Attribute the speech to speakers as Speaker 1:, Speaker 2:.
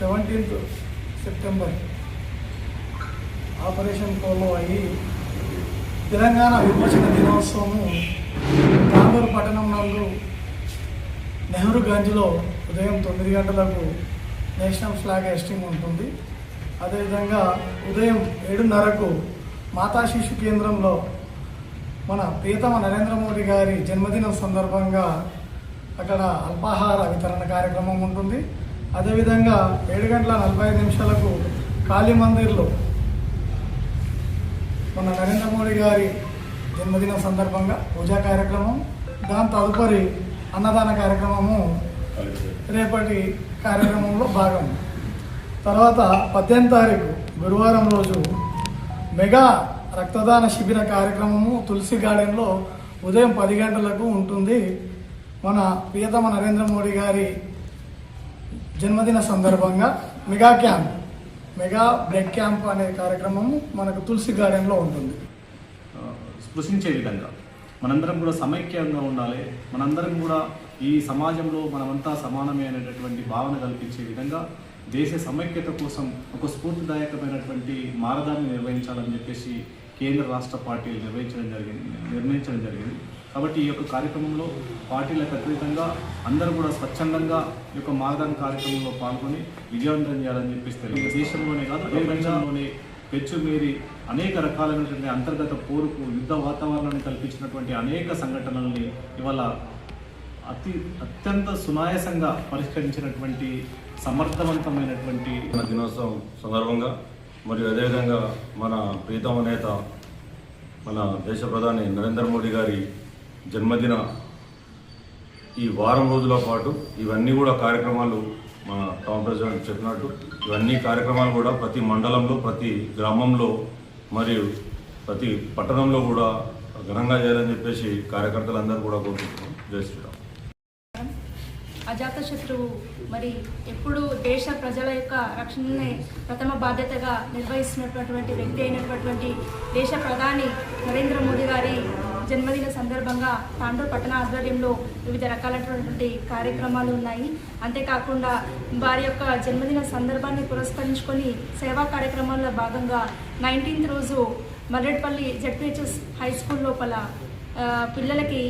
Speaker 1: Seventeenth September operation polo అయ్యి తెలంగాణ విమోచన దినోత్సవము తాండూరు పట్టణం నందు నెహ్రూ గంజ్లో ఉదయం తొమ్మిది గంటలకు నేషనల్ ఫ్లాగ్ హెస్టింగ్ ఉంటుంది. అదేవిధంగా ఉదయం ఏడున్నరకు మాతా శిశు కేంద్రంలో మన ప్రియతమ నరేంద్ర మోడీ గారి జన్మదినం సందర్భంగా అక్కడ అల్పాహార వితరణ కార్యక్రమం ఉంటుంది. అదేవిధంగా ఏడు గంటల నలభై ఐదు నిమిషాలకు కాళీ మందిర్లో మన నరేంద్ర మోడీ గారి జన్మదిన సందర్భంగా పూజా కార్యక్రమం దాని తదుపరి అన్నదాన కార్యక్రమము రేపటి కార్యక్రమంలో భాగం. తర్వాత పద్దెనిమిది తారీఖు గురువారం రోజు మెగా రక్తదాన శిబిర కార్యక్రమము తులసి గార్డెన్లో ఉదయం పది గంటలకు ఉంటుంది. మన ప్రియతమ నరేంద్ర మోడీ గారి జన్మదిన సందర్భంగా mega camp mega blood camp అనే కార్యక్రమము మనకు తులసి గార్డెన్లో ఉంటుంది.
Speaker 2: స్పృశించే విధంగా. మనందరం కూడా సమైక్యంగా ఉండాలి. మనందరం కూడా ఈ సమాజంలో మనమంతా సమానమే అనేటటువంటి భావన కల్పించే విధంగా దేశ సమైక్యత కోసం ఒక స్ఫూర్తిదాయకమైనటువంటి మారదాన్ని నిర్వహించాలని చెప్పేసి కేంద్ర రాష్ట్ర పార్టీలు నిర్వహించడం జరిగింది నిర్ణయించడం జరిగింది. కాబట్టి ఈ యొక్క కార్యక్రమంలో పార్టీలకు అతీతంగా అందరూ కూడా స్వచ్ఛందంగా ఈ యొక్క మారదాన్ కార్యక్రమంలో పాల్గొని విజయవంతం చేయాలని చెప్పేసి తెలియదు దేశంలోనే కాదు ప్రపంచంలోనే పెచ్చుమీరి అనేక రకాలైనటువంటి అంతర్గత పోరుకు యుద్ధ వాతావరణాన్ని కల్పించినటువంటి అనేక సంఘటనల్ని ఇవాళ అతి అత్యంత సునాయాసంగా పరిష్కరించినటువంటి సమర్థవంతమైనటువంటి
Speaker 3: మన దినోత్సవం సందర్భంగా మరియు అదేవిధంగా మన ప్రీతమ నేత మన దేశ ప్రధాని నరేంద్ర మోడీ గారి జన్మదిన ఈ వారం రోజుల పాటు ఇవన్నీ కూడా కార్యక్రమాలు మన టౌన్ ప్రెసిడెంట్ చెప్పినట్టు ఇవన్నీ కార్యక్రమాలు కూడా ప్రతి మండలంలో ప్రతి గ్రామంలో మరియు ప్రతి పట్టణంలో కూడా ఘనంగా చేయాలని చెప్పేసి కార్యకర్తలందరూ కూడా కోరుకుంటున్నాం. జై శ్రీరామ్.
Speaker 4: అజాతశత్రువు మరి ఎప్పుడు దేశ ప్రజల యొక్క రక్షణని ప్రథమ బాధ్యతగా నిర్వహిస్తున్నటువంటి వ్యక్తి అయినటువంటి దేశ ప్రధాని నరేంద్ర మోదీ గారి జన్మదిన సందర్భంగా తాండూరు పట్టణ ఆధ్వర్యంలో వివిధ రకాలైనటువంటి కార్యక్రమాలు ఉన్నాయి. అంతేకాకుండా వారి యొక్క జన్మదిన సందర్భాన్ని పురస్కరించుకొని సేవా కార్యక్రమాల్లో భాగంగా నైన్టీన్త్ రోజు మర్రెడ్పల్లి జడ్పిహెచ్ఎస్ హై స్కూల్ లోపల పిల్లలకి